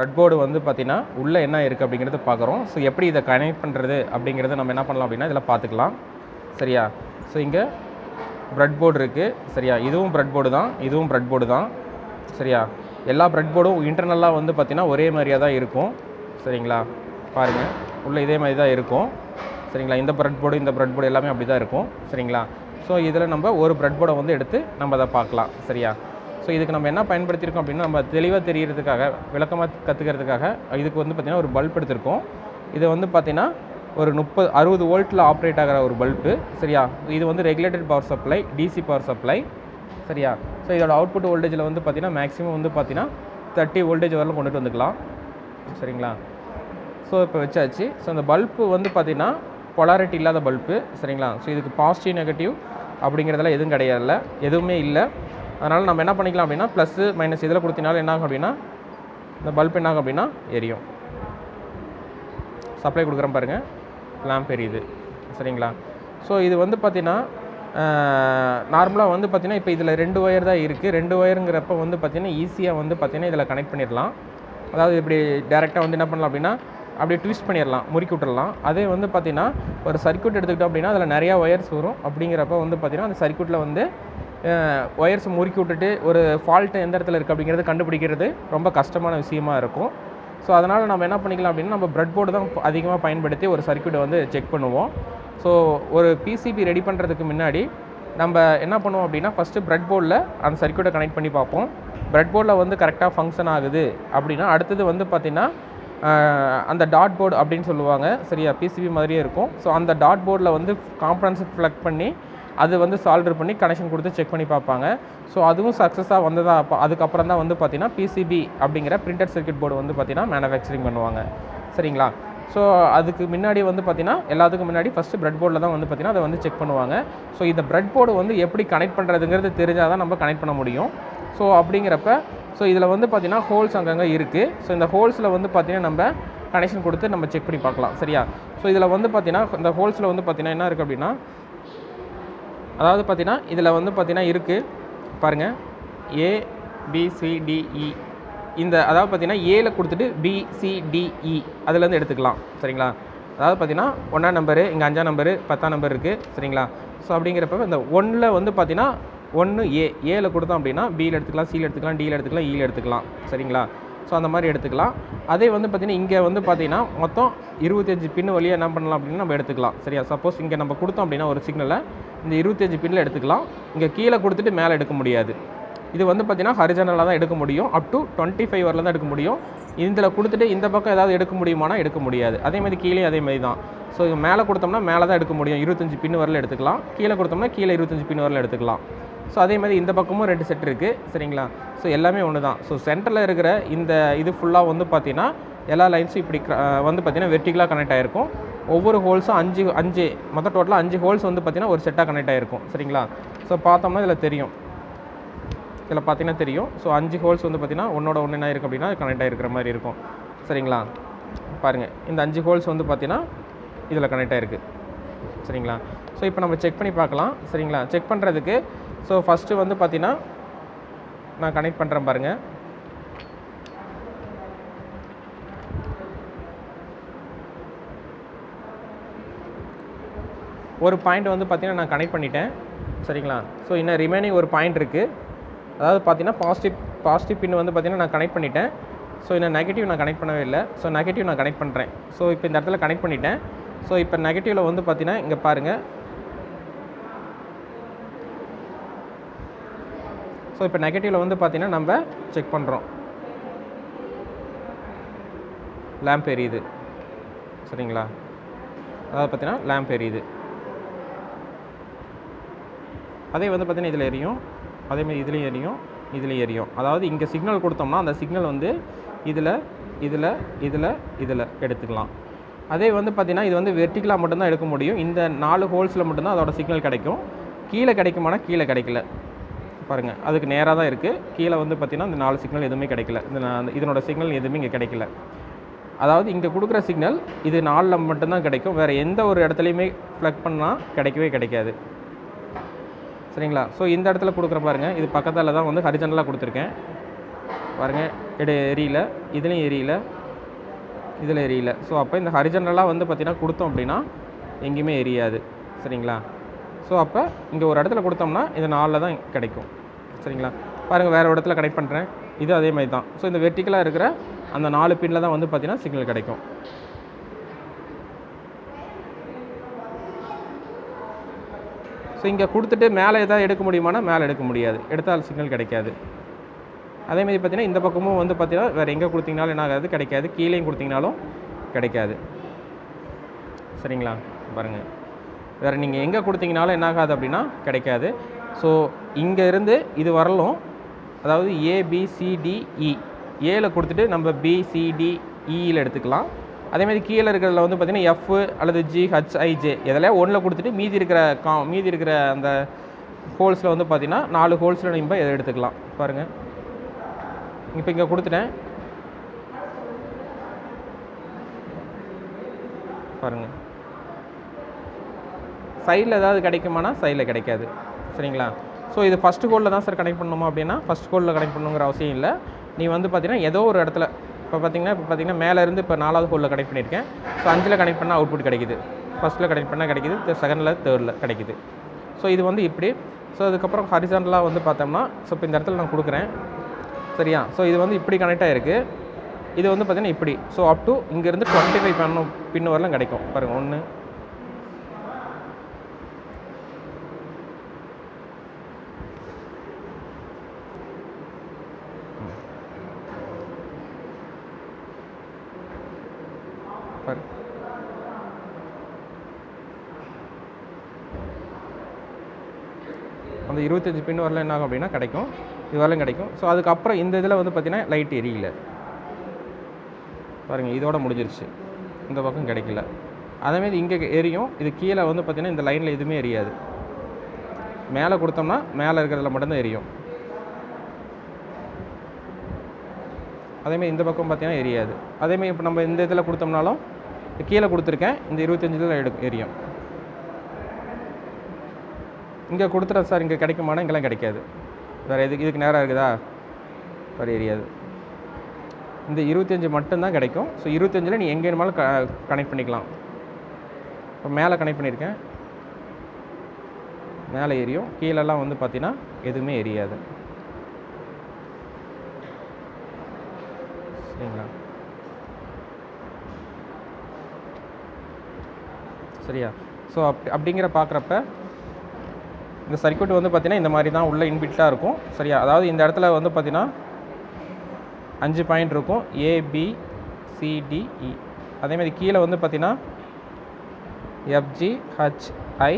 Red board வந்து பார்த்திங்கன்னா உள்ளே என்ன இருக்குது அப்படிங்கிறத பார்க்குறோம். ஸோ எப்படி இதை கனெக்ட் பண்ணுறது அப்படிங்கிறத நம்ம என்ன பண்ணலாம் அப்படின்னா இதில் பார்த்துக்கலாம். சரியா? ஸோ இங்கே ப்ரெட் போர்டு இருக்குது சரியா? இதுவும் ப்ரெட் போர்டு தான். இதுவும் ப்ரெட் போர்டு தான். சரியா? எல்லா ப்ரெட் போர்டும் இன்டர்னலாக வந்து பார்த்திங்கன்னா ஒரே மாதிரியாக தான் இருக்கும். சரிங்களா? பாருங்கள் உள்ளே இதே மாதிரி தான் இருக்கும். சரிங்களா? இந்த ப்ரெட் போர்டு இந்த ப்ரெட் போர்டு எல்லாமே அப்படி தான் இருக்கும். சரிங்களா? ஸோ இதில் நம்ம ஒரு ப்ரெட் போர்டை வந்து எடுத்து நம்ம அதை பார்க்கலாம். சரியா? ஸோ இதுக்கு நம்ம என்ன பயன்படுத்தியிருக்கோம் அப்படின்னா நம்ம தெளிவாக தெரியறதுக்காக விளக்கமாக கற்றுக்கிறதுக்காக இதுக்கு வந்து பார்த்திங்கன்னா ஒரு பல்ப் எடுத்திருக்கோம். இதை வந்து பார்த்திங்கன்னா ஒரு முப்பது அறுபது வோல்ட்டில் ஆப்ரேட் ஆகிற ஒரு பல்பு. சரியா? இது வந்து regulated power supply DC power supply. சரியா? ஸோ இதோட அவுட்புட் வோல்டேஜில் வந்து பார்த்திங்கன்னா மேக்ஸிமம் வந்து பார்த்திங்கன்னா தேர்ட்டி வோல்டேஜ் வரலாம் கொண்டுட்டு வந்துக்கலாம். சரிங்களா? ஸோ இப்போ வச்சாச்சு. ஸோ அந்த பல்பு வந்து பார்த்திங்கன்னா பொலாரிட்டி இல்லாத பல்பு. சரிங்களா? ஸோ இதுக்கு பாசிட்டிவ் நெகட்டிவ் அப்படிங்கிறதெல்லாம் எதுவும் கிடையாதுல்ல. எதுவுமே இல்லை. அதனால் நம்ம என்ன பண்ணிக்கலாம் அப்படின்னா ப்ளஸ்ஸு மைனஸ் இதில் கொடுத்தினாலும் என்னாகும் அப்படின்னா இந்த பல்ப் என்ன ஆகும் அப்படின்னா எரியும். சப்ளை கொடுக்குறேன் பாருங்கள் லேம்ப் எரியுது. சரிங்களா? ஸோ இது வந்து பார்த்திங்கன்னா நார்மலாக வந்து பார்த்திங்கன்னா இப்போ இதில் ரெண்டு ஒயர் தான் இருக்குது ரெண்டு ஒயருங்கிறப்ப வந்து பார்த்திங்கன்னா ஈஸியாக வந்து பார்த்தீங்கன்னா இதில் கனெக்ட் பண்ணிடலாம். அதாவது இப்படி டேரெக்டாக வந்து என்ன பண்ணலாம் அப்படின்னா அப்படியே ட்விஸ்ட் பண்ணிடலாம் முறுக்கி விட்டுடலாம். அதே வந்து பார்த்தீங்கன்னா ஒரு சர்க்யூட் எடுத்துக்கிட்டோம் அப்படின்னா அதில் நிறையா ஒயர்ஸ் வரும். அப்படிங்கிறப்ப வந்து பார்த்தீங்கன்னா அந்த சர்க்யூட்டில் வந்து ஒயர்ஸ் முறுக்கி விட்டுட்டு ஒரு ஃபால்ட்டு எந்த இடத்துல இருக்குது அப்படிங்கிறது கண்டுபிடிக்கிறது ரொம்ப கஷ்டமான விஷயமா இருக்கும். ஸோ அதனால் நம்ம என்ன பண்ணிக்கலாம் அப்படின்னா நம்ம ப்ரெட் போர்டு தான் அதிகமாக பயன்படுத்தி ஒரு சர்க்கியூட்டை வந்து செக் பண்ணுவோம். ஸோ ஒரு பிசிபி ரெடி பண்ணுறதுக்கு முன்னாடி நம்ம என்ன பண்ணுவோம் அப்படின்னா ஃபஸ்ட்டு ப்ரெட் போர்டில் அந்த சர்க்கியூட்டை கனெக்ட் பண்ணி பார்ப்போம். ப்ரெட் போர்டில் வந்து கரெக்டாக ஃபங்க்ஷன் ஆகுது அப்படின்னா அடுத்தது வந்து பார்த்திங்கன்னா அந்த டாட் போர்டு அப்படின்னு சொல்லுவாங்க. சரியா? பிசிபி மாதிரியே இருக்கும். ஸோ அந்த டாட் போர்டில் வந்து காம்பனன்ஸ் ஃப்ளக் பண்ணி அது வந்து சால்டர் பண்ணி கனெக்ஷன் கொடுத்து செக் பண்ணி பார்ப்பாங்க. ஸோ அதுவும் சக்ஸஸாக வந்ததா அப்போ அதுக்கப்புறம் தான் வந்து பார்த்தீங்கன்னா பிசிபி அப்படிங்கிற பிரிண்டட் சர்க்கியூட் போர்டு வந்து பார்த்தீங்கன்னா மேனுஃபேக்சரிங் பண்ணுவாங்க. சரிங்களா? ஸோ அதுக்கு முன்னாடி வந்து பார்த்திங்கன்னா எல்லாத்துக்கும் முன்னாடி ஃபஸ்ட்டு ப்ரெட் போர்டில் தான் வந்து பார்த்தீங்கன்னா அதை வந்து செக் பண்ணுவாங்க. ஸோ இந்த ப்ரெட் போர்டு வந்து எப்படி கனெக்ட் பண்ணுறதுங்கிறது தெரிஞ்சால் தான் நம்ம கனெக்ட் பண்ண முடியும். ஸோ அப்படிங்கிறப்ப ஸோ இதில் வந்து பார்த்திங்கன்னா ஹோல்ஸ் அங்கங்கே இருக்குது ஸோ இந்த ஹோல்ஸில் வந்து பார்த்தீங்கன்னா நம்ம கனெக்ஷன் கொடுத்து நம்ம செக் பண்ணி பார்க்கலாம். சரியா? ஸோ இதில் வந்து பார்த்தீங்கன்னா இந்த ஹோல்ஸில் வந்து பார்த்தீங்கன்னா என்ன இருக்குது அப்படின்னா அதாவது பார்த்தீங்கன்னா இதில் வந்து பார்த்தீங்கன்னா இருக்குது பாருங்கள் ஏ பிசிடிஇ e. இந்த அதாவது பார்த்தீங்கன்னா ஏல கொடுத்துட்டு பிசிடிஇ e. அதுலேருந்து எடுத்துக்கலாம். சரிங்களா? அதாவது பார்த்தீங்கன்னா ஒன்றாம் நம்பரு இங்கே அஞ்சாம் நம்பரு பத்தாம் நம்பர் இருக்குது சரிங்களா? ஸோ அப்படிங்கிறப்ப இந்த ஒன்றில் வந்து பார்த்தீங்கன்னா ஒன்று ஏ ஏல கொடுத்தோம் அப்படின்னா பியில் எடுத்துக்கலாம் சியில் எடுத்துக்கலாம் டியில் எடுத்துக்கலாம் e ஈயில் எடுத்துக்கலாம். சரிங்களா? ஸோ அந்த மாதிரி எடுத்துக்கலாம். அதே வந்து பார்த்தீங்கன்னா இங்கே வந்து பார்த்தீங்கன்னா மொத்தம் இருபத்தஞ்சு பின் வழியாக என்ன பண்ணலாம் அப்படின்னா நம்ம எடுத்துக்கலாம். சரியா? சப்போஸ் இங்கே நம்ம கொடுத்தோம் அப்படின்னா ஒரு சிக்னலை இந்த இருபத்தஞ்சு பின்னில் எடுத்துக்கலாம். இங்கே கீழே கொடுத்துட்டு மேலே எடுக்க முடியாது. இது வந்து பார்த்தீங்கன்னா ஹரிஜனலாக தான் எடுக்க முடியும். அப் டு டுவெண்ட்டி ஃபைவ் வரல தான் எடுக்க முடியும். இதில் கொடுத்துட்டு இந்த பக்கம் ஏதாவது எடுக்க முடியுமானா எடுக்க முடியாது. அதே மாதிரி கீழே அதே மாதிரி தான். ஸோ மேலே கொடுத்தோம்னா மேலே தான் எடுக்க முடியும். இருபத்தஞ்சு பின் வரல எடுத்துக்கலாம். கீழே கொடுத்தோம்னா கீழே இருபத்தஞ்சு பின் வரல எடுத்துக்கலாம். ஸோ அதே மாதிரி இந்த பக்கமும் ரெண்டு செட் இருக்குது சரிங்களா? ஸோ எல்லாமே ஒன்று தான் ஸோ சென்டரில் இருக்கிற இந்த இது ஃபுல்லாக வந்து பார்த்தீங்கன்னா எல்லா லைன்ஸும் இப்படி வந்து பார்த்தீங்கன்னா வெர்டிகலாக கனெக்ட் ஆகிருக்கும் ஒவ்வொரு ஹோல்ஸும் அஞ்சு அஞ்சு மொத்தம் டோட்டலாக அஞ்சு ஹோல்ஸ் வந்து பார்த்தீங்கன்னா ஒரு செட்டாக கனெக்ட் ஆகிருக்கும் சரிங்களா? ஸோ பார்த்தோம்னா இதில் தெரியும். இதில் பார்த்தீங்கன்னா தெரியும். ஸோ அஞ்சு ஹோல்ஸ் வந்து பார்த்திங்கன்னா ஒன்றோட ஒன்று என்ன இருக்குது அப்படின்னா கனெக்ட் ஆகிருக்கிற மாதிரி இருக்கும். சரிங்களா? பாருங்கள் இந்த அஞ்சு ஹோல்ஸ் வந்து பார்த்திங்கன்னா இதில் கனெக்ட் ஆகிருக்கு சரிங்களா? ஸோ இப்போ நம்ம செக் பண்ணி பார்க்கலாம். சரிங்களா? செக் பண்ணுறதுக்கு ஸோ ஃபஸ்ட்டு வந்து பார்த்தீங்கன்னா நான் கனெக்ட் பண்ணுறேன் பாருங்கள் ஒரு பாயிண்ட் வந்து பார்த்தீங்கன்னா நான் கனெக்ட் பண்ணிட்டேன். சரிங்களா? ஸோ இன்னும் ரிமைனிங் ஒரு பாயிண்ட் இருக்குது அதாவது பார்த்தீங்கன்னா பாசிட்டிவ் பாசிட்டிவ் பின் வந்து பார்த்தீங்கன்னா நான் கனெக்ட் பண்ணிட்டேன். ஸோ இன்னும் நெகட்டிவ் நான் கனெக்ட் பண்ணவே இல்லை. ஸோ நெகட்டிவ் நான் கனெக்ட் பண்ணுறேன் ஸோ இப்போ இந்த இடத்துல கனெக்ட் பண்ணிட்டேன். ஸோ இப்போ நெகட்டிவில் வந்து பார்த்தீங்கன்னா இங்கே பாருங்கள் ஸோ இப்போ நெகட்டிவில் வந்து பார்த்திங்கன்னா நம்ம செக் பண்ணுறோம் லேம்ப் எரியுது. சரிங்களா? அதாவது பார்த்தீங்கன்னா லேம்ப் எரியுது. அதே வந்து பார்த்திங்கன்னா இதில் எரியும். அதேமாதிரி இதுலேயும் எரியும் இதுலேயும் எரியும். அதாவது இங்கே சிக்னல் கொடுத்தோம்னா அந்த சிக்னல் வந்து இதில் இதில் இதில் இதில் எடுத்துக்கலாம். அதே வந்து பார்த்திங்கன்னா இது வந்து வெர்டிகலாக மட்டும்தான் எடுக்க முடியும். இந்த நாலு ஹோல்ஸில் மட்டும்தான் அதோட சிக்னல் கிடைக்கும். கீழே கிடைக்குமானா கீழே கிடைக்கல. பாருங்கள் அதுக்கு நேராக தான் இருக்குது கீழே வந்து பார்த்திங்கன்னா இந்த நாலு சிக்னல் எதுவுமே கிடைக்கல. இந்த இதனோட சிக்னல் எதுவுமே இங்கே கிடைக்கல. அதாவது இங்கே கொடுக்குற சிக்னல் இது நாலில் மட்டும்தான் கிடைக்கும். வேறு எந்த ஒரு இடத்துலையுமே ப்ளக் பண்ணால் கிடைக்கவே கிடைக்காது. சரிங்களா? ஸோ இந்த இடத்துல கொடுக்குற பாருங்கள் இது பக்கத்தில் தான் வந்து ஹரிஜனலாக கொடுத்துருக்கேன். பாருங்கள் எடு எரியல இதுலேயும் எரியல இதில் எரியல ஸோ அப்போ இந்த ஹரிஜனலாக வந்து பார்த்திங்கன்னா கொடுத்தோம் அப்படின்னா எங்கேயுமே எரியாது. சரிங்களா? ஸோ அப்போ இங்கே ஒரு இடத்துல கொடுத்தோம்னா இது நாலில் தான் கிடைக்கும். சரிங்களா? பாருங்கள் வேறு இடத்துல கனெக்ட் பண்ணுறேன் இது அதே மாதிரி தான். ஸோ இந்த வெர்டிக்கலாக இருக்கிற அந்த நாலு பின்னில் தான் வந்து பார்த்திங்கன்னா சிக்னல் கிடைக்கும். ஸோ இங்கே கொடுத்துட்டு மேலே எதாவது எடுக்க முடியுமானா மேலே எடுக்க முடியாது. எடுத்தால் சிக்னல் கிடைக்காது. அதேமாதிரி பார்த்தீங்கன்னா இந்த பக்கமும் வந்து பார்த்தீங்கன்னா வேறு எங்கே கொடுத்தீங்கனாலும் என்ன ஆகாது கிடைக்காது. கீழேயும் கொடுத்தீங்கனாலும் கிடைக்காது. சரிங்களா? பாருங்கள் வேறு நீங்கள் எங்கே கொடுத்தீங்கனாலும் என்ன ஆகாது அப்படின்னா கிடைக்காது. ஸோ இங்கே இருந்து இது வரலும் அதாவது ஏபிசிடிஇ ஏல e. கொடுத்துட்டு நம்ம பிசிடிஇயில் e எடுத்துக்கலாம். அதேமாதிரி கீழே இருக்கிறதுல வந்து பார்த்திங்கன்னா எஃப் அல்லது ஜி ஹச்ஐஜே இதெல்லாம் ஒன்றில் கொடுத்துட்டு மீதி இருக்கிற கா மீதி இருக்கிற அந்த ஹோல்ஸில் வந்து பார்த்திங்கன்னா நாலு ஹோல்ஸில் நம்ம இதை எடுத்துக்கலாம். பாருங்கள் இப்போ இங்கே கொடுத்துட்டேன். பாருங்கள் சைடில் ஏதாவது கிடைக்குமானா சைடில் கிடைக்காது. சரிங்களா? ஸோ இது ஃபஸ்ட் கோலில் தான் சார் கனெக்ட் பண்ணணுமா அப்படின்னா ஃபஸ்ட் கோலில் கனெக்ட் பண்ணணுங்கிற அவசியம் இல்லை. நீ வந்து பார்த்தீங்கன்னா ஏதோ ஒரு இடத்துல இப்போ பார்த்தீங்கன்னா இப்போ பார்த்தீங்கன்னா மேலே இருந்து இப்போ நாலாவது கோலில் கனெக்ட் பண்ணியிருக்கேன் ஸோ அஞ்சில் கனெக்ட் பண்ணால் அவுட்புட் கிடைக்குது. ஃபஸ்ட்டில் கனெக்ட் பண்ணால் கிடைக்குது செகண்டில் தேர்டில் கிடைக்குது. ஸோ இது வந்து இப்படி. ஸோ அதுக்கப்புறம் ஹரிசாண்டலாக வந்து பார்த்தோம்னா ஸோ இப்போ இந்த இடத்துல நான் கொடுக்குறேன். சரியா? ஸோ இது வந்து இப்படி கனெக்ட் ஆகிருக்கு இது வந்து பார்த்தீங்கன்னா இப்படி. ஸோ அப் டு இங்கேருந்து டுவெண்ட்டி ஃபைவ் பண்ண பின்னு வரலாம் கிடைக்கும். பாருங்கள் ஒன்று அந்த இருபத்தஞ்சி பின் வரல என்ன ஆகும் அப்படின்னா கிடைக்கும். இது வரலாம் கிடைக்கும். ஸோ அதுக்கப்புறம் இந்த இதில் வந்து பார்த்திங்கன்னா லைட் எரியல பாருங்கள் இதோட முடிஞ்சிருச்சு. இந்த பக்கம் கிடைக்கல. அதேமாதிரி இங்கே எரியும். இது கீழே வந்து பார்த்திங்கன்னா இந்த லைனில் எதுவுமே எரியாது. மேலே கொடுத்தோம்னா மேலே இருக்கிறதுல மட்டும்தான் எரியும். அதேமாதிரி இந்த பக்கம் பார்த்தீங்கன்னா எரியாது. அதேமாதிரி இப்போ நம்ம இந்த இதில் கொடுத்தோம்னாலும் கீழே கொடுத்துருக்கேன். இந்த இருபத்தஞ்சில் எடு எரியும். இங்கே கொடுத்துறேன் சார் இங்கே கிடைக்குமானா இங்கெல்லாம் கிடைக்காது. வேறு எதுக்கு இதுக்கு நேரம் இருக்குதா? வேறு எரியாது. இந்த இருபத்தஞ்சி மட்டும்தான் கிடைக்கும். ஸோ இருபத்தஞ்சில் நீ எங்கே வேணுமாலும் க கனெக்ட் பண்ணிக்கலாம். இப்போ மேலே கனெக்ட் பண்ணியிருக்கேன். மேலே எரியும். கீழெல்லாம் வந்து பார்த்தீங்கன்னா எதுவுமே எரியாது. சரிங்களா? சரியா? ஸோ அப் அப்படிங்கிற பார்க்குறப்ப இந்த சர்க்யூட் வந்து பார்த்திங்கன்னா இந்த மாதிரி தான் உள்ள இன்பிட்டாக இருக்கும். சரியா? அதாவது இந்த இடத்துல வந்து பார்த்தீங்கன்னா அஞ்சு பாயிண்ட் இருக்கும். A B C D E e. அதேமாதிரி கீழே வந்து பார்த்திங்கன்னா F G H I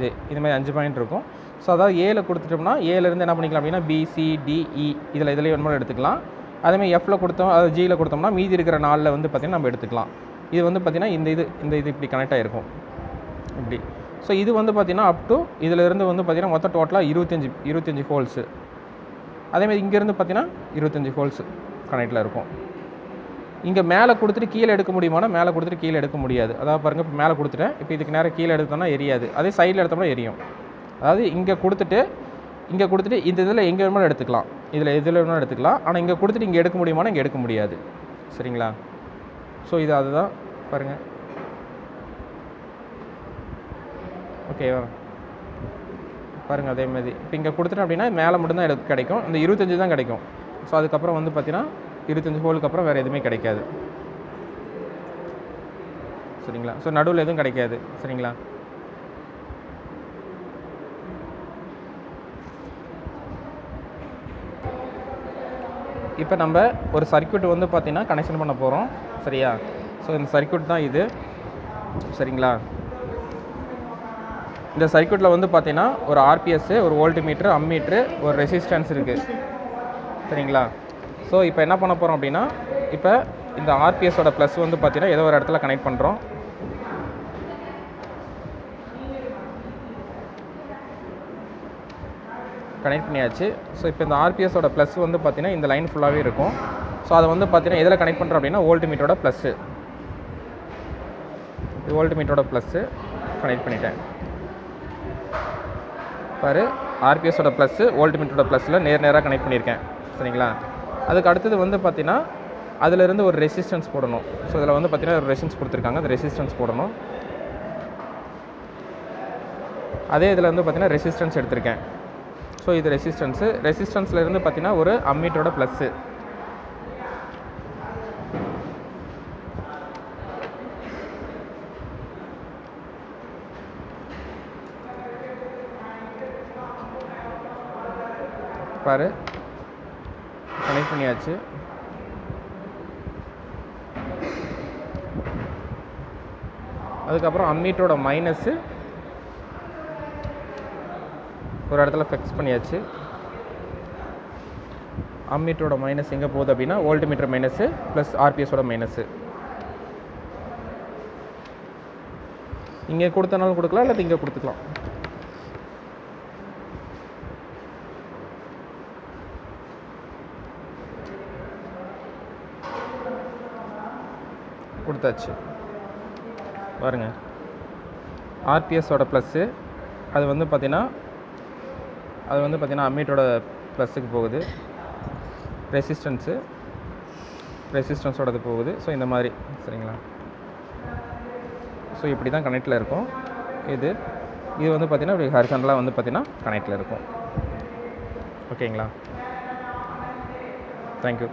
J அஞ்சு பாயிண்ட் இருக்கும். ஸோ அதாவது ஏல கொடுத்துட்டோம்னா ஏலேருந்து என்ன பண்ணிக்கலாம் அப்படின்னா பிசிடிஇ e. இதில் இதில் வேணுமாலும் எடுத்துக்கலாம். அதேமாதிரி எஃப்பில் கொடுத்தோம் அது ஜியில் கொடுத்தோம்னா மீதி இருக்கிற நாளில் வந்து பார்த்திங்கன்னா நம்ம எடுத்துக்கலாம். இது வந்து பார்த்திங்கன்னா இந்த இது இந்த இது இப்படி கனெக்ட் ஆகிருக்கும் இப்படி. ஸோ இது வந்து பார்த்திங்கன்னா அப் டு இதிலிருந்து வந்து பார்த்திங்கன்னா மொத்தம் டோட்டலாக இருபத்தஞ்சி இருபத்தஞ்சி ஹோல்ஸு அதேமாதிரி இங்கேருந்து பார்த்திங்கன்னா இருபத்தஞ்சி ஹோல்ஸு கனெக்டில் இருக்கும். இங்கே மேலே கொடுத்துட்டு கீழே எடுக்க முடியுமானா மேலே கொடுத்துட்டு கீழே எடுக்க முடியாது. அதாவது பாருங்கள் இப்போ மேலே கொடுத்துட்டேன். இப்போ இதுக்கு நேரம் கீழே எடுத்தோம்னா எரியாது. அதே சைடில் எடுத்தோம்னா எரியும். அதாவது இங்கே கொடுத்துட்டு இங்கே கொடுத்துட்டு இந்த இதில் எங்கே வேணுமோ எடுத்துக்கலாம். இதில் எதில் வேணாலும் எடுத்துக்கலாம். ஆனால் இங்கே கொடுத்துட்டு இங்கே எடுக்க முடியுமானா இங்கே எடுக்க முடியாது. சரிங்களா? ஸோ இது அதுதான். பாருங்கள் ஓகேவா பாருங்கள் அதே மாதிரி. இப்போ இங்கே கொடுத்துட்டேன் அப்படின்னா மேலே மட்டும்தான் எடுக்க கிடைக்கும். இந்த இருபத்தஞ்சி தான் கிடைக்கும். ஸோ அதுக்கப்புறம் வந்து பார்த்தீங்கன்னா இருபத்தஞ்சி ஹோலுக்கு அப்புறம் வேறு எதுவுமே கிடைக்காது. சரிங்களா? ஸோ நடுவில் எதுவும் கிடைக்காது. சரிங்களா? இப்போ நம்ம ஒரு சர்க்யூட் வந்து பார்த்தீங்கன்னா கனெக்ஷன் பண்ண போகிறோம் சரியா? ஸோ இந்த சர்க்யூட் தான் இது. சரிங்களா? இந்த சர்க்கியூட்டில் வந்து பார்த்தீங்கன்னா ஒரு ஆர்பிஎஸ்ஸு ஒரு வோல்ட்மீட்ரு அம்மீட்ரு ஒரு ரெசிஸ்டன்ஸ் இருக்குது சரிங்களா? ஸோ இப்போ என்ன பண்ண போகிறோம் அப்படின்னா இப்போ இந்த ஆர்பிஎஸோட ப்ளஸ் வந்து பார்த்தீங்கன்னா ஏதோ ஒரு இடத்துல கனெக்ட் பண்ணுறோம் கனெக்ட் பண்ணியாச்சு. ஸோ இப்போ இந்த ஆர்பிஎஸோட ப்ளஸ் வந்து பார்த்தீங்கன்னா இந்த லைன் ஃபுல்லாகவே இருக்கும். ஸோ அதை வந்து பார்த்தீங்கன்னா எதில் கனெக்ட் பண்ணுறோம் அப்படின்னா வோல்ட்மீட்டரோட ப்ளஸ்ஸு வோல்ட்மீட்டரோட ப்ளஸ்ஸு கனெக்ட் பண்ணிட்டேன். பாரு ஆர்பிஎஸோட ப்ளஸ்ஸு வோல்ட்மீட்டரோட ப்ளஸில் நேர் நேராக கனெக்ட் பண்ணியிருக்கேன். சரிங்களா? அதுக்கு அடுத்தது வந்து பார்த்தீங்கன்னா அதிலிருந்து ஒரு ரெசிஸ்டன்ஸ் போடணும். ஸோ இதில் வந்து பார்த்திங்கன்னா ஒரு ரெசிஸ்டன்ஸ் கொடுத்துருக்காங்க. அந்த ரெசிஸ்டன்ஸ் போடணும். அதே இதில் வந்து பார்த்திங்கன்னா ரெசிஸ்டன்ஸ் எடுத்திருக்கேன். ஸோ இது ரெசிஸ்டன்ஸு ரெசிஸ்டன்ஸில் இருந்து பார்த்தீங்கன்னா ஒரு அம்மீட்டரோட ப்ளஸ்ஸு பாரு கனெக்ட் பண்ணியாச்சு. அதுக்கப்புறம் அம்மீட்டரோட மைனஸ்ஸு ஒரு இடத்துல ஃபிக்ஸ் பண்ணியாச்சு. அம்மீட்டரோட மைனஸ் எங்கே போகுது அப்படின்னா வோல்ட் மீட்டர் மைனஸு ப்ளஸ் ஆர்பிஎஸோட மைனஸு இங்கே கொடுத்தனாலும் கொடுக்கலாம் இல்லை இங்கே கொடுத்துக்கலாம். கொடுத்தாச்சு. பாருங்க. ஆர்பிஎஸோட ப்ளஸ்ஸு அது வந்து பார்த்திங்கன்னா அது வந்து பார்த்திங்கன்னா அம்மீட்டோட ப்ளஸ்ஸுக்கு போகுது. ரெசிஸ்டன்ஸு ரெசிஸ்டன்ஸோடது போகுது. ஸோ இந்த மாதிரி. சரிங்களா? ஸோ இப்படி தான் கனெக்டில் இருக்கும். இது இது வந்து பார்த்திங்கன்னா இப்படி ஹரிசன்லாம் வந்து பார்த்தீங்கன்னா கனெக்டில் இருக்கும். ஓகேங்களா தேங்க்யூ